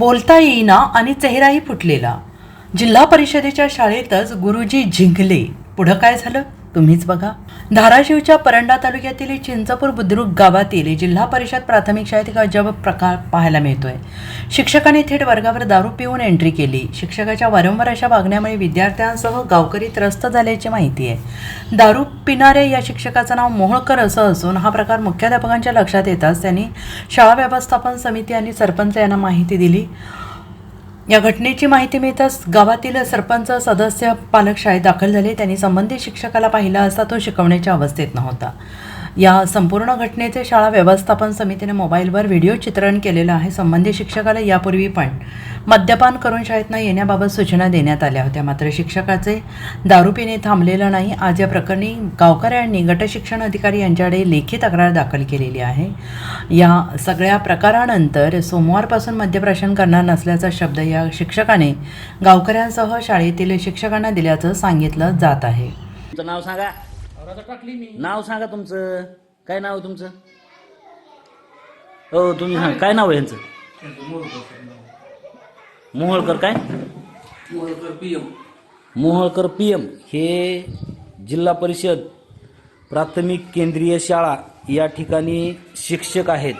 बोलता येईना आणि चेहराही फुटलेला. जिल्हा परिषदेच्या शाळेतच गुरुजी झिंकले पुढं काय झालं? तुम्हीच बघा. धाराशिवच्या परंडा तालुक्यातील चिंचपूर बुद्रुक गावातील जिल्हा परिषद प्राथमिक शाळेत एक अजब प्रकार पाहायला मिळतोय. शिक्षकाने थेट वर्गावर दारू पिऊन एंट्री केली. शिक्षकाच्या वारंवार अशा वागण्यामुळे विद्यार्थ्यांसह गावकरी त्रस्त झाल्याची माहिती आहे. दारू पिणाऱ्या या शिक्षकाचं नाव मोहोळकर असं असून हा प्रकार मुख्याध्यापकांच्या लक्षात येताच त्यांनी शाळा व्यवस्थापन समिती आणि सरपंच यांना माहिती दिली. या घटनेची माहिती मिळताच गावातील सरपंच सदस्य पालक शाळेत दाखल झाले. त्यांनी संबंधित शिक्षकाला पाहिला असता तो शिकवण्याच्या अवस्थेत नव्हता. या संपूर्ण घटनेचे शाळा व्यवस्थापन समितीने मोबाईलवर व्हिडिओ चित्रण केलेलं आहे. संबंधित शिक्षकाला यापूर्वी पण मद्यपान करून शाळेत न येण्याबाबत सूचना देण्यात आल्या होत्या. मात्र शिक्षकाचे दारू पिणे थांबलेलं नाही. आज या प्रकरणी गावकऱ्यांनी गटशिक्षण अधिकारी यांच्याकडे लेखी तक्रार दाखल केलेली आहे. या सगळ्या प्रकारानंतर सोमवारपासून मद्यप्राशन करणार नसल्याचा शब्द या शिक्षकाने गावकऱ्यांसह शाळेतील शिक्षकांना दिल्याचं सांगितलं जात आहे. तुमचं नाव सांगा. नाव सांगा तुमचं. काय नाव आहे तुमचं? हो तुम्ही सांगा. काय नाव आहे यांचं मोहोळकर काय? Moholkar P M. हे जिल्हा परिषद प्राथमिक केंद्रीय शाळा या ठिकाणी शिक्षक आहेत.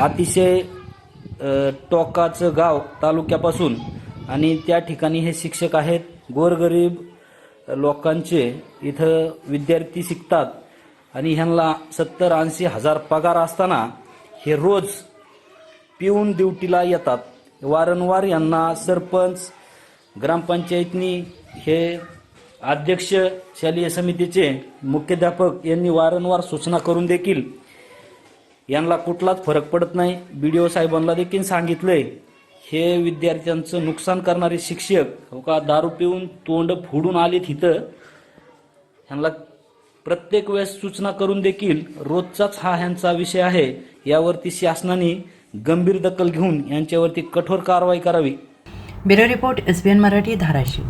अतिशय टोकाचं गाव तालुक्यापासून आणि त्या ठिकाणी हे शिक्षक आहेत. गोरगरीब लोकांचे इथं विद्यार्थी शिकतात आणि ह्यांना सत्तर ऐंशी हजार पगार असताना हे रोज पिऊन ड्युटीला येतात. वारंवार यांना सरपंच ग्रामपंचायतनी हे अध्यक्ष शालेय समितीचे मुख्याध्यापक यांनी वारंवार सूचना करून देखील यांना कुठलाच फरक पडत नाही. बी डी ओ साहेबांना देखील सांगितलंय हे विद्यार्थ्यांचं नुकसान करणारे शिक्षक हो का दारू पिऊन तोंड फोडून आलेत इथं? ह्यांना प्रत्येक वेळेस सूचना करून देखील रोजचाच हा ह्यांचा विषय आहे. यावरती शासनाने गंभीर दखल घेऊन यांच्यावरती कठोर कारवाई करावी. Bureau report S N Marathi Dharashiv.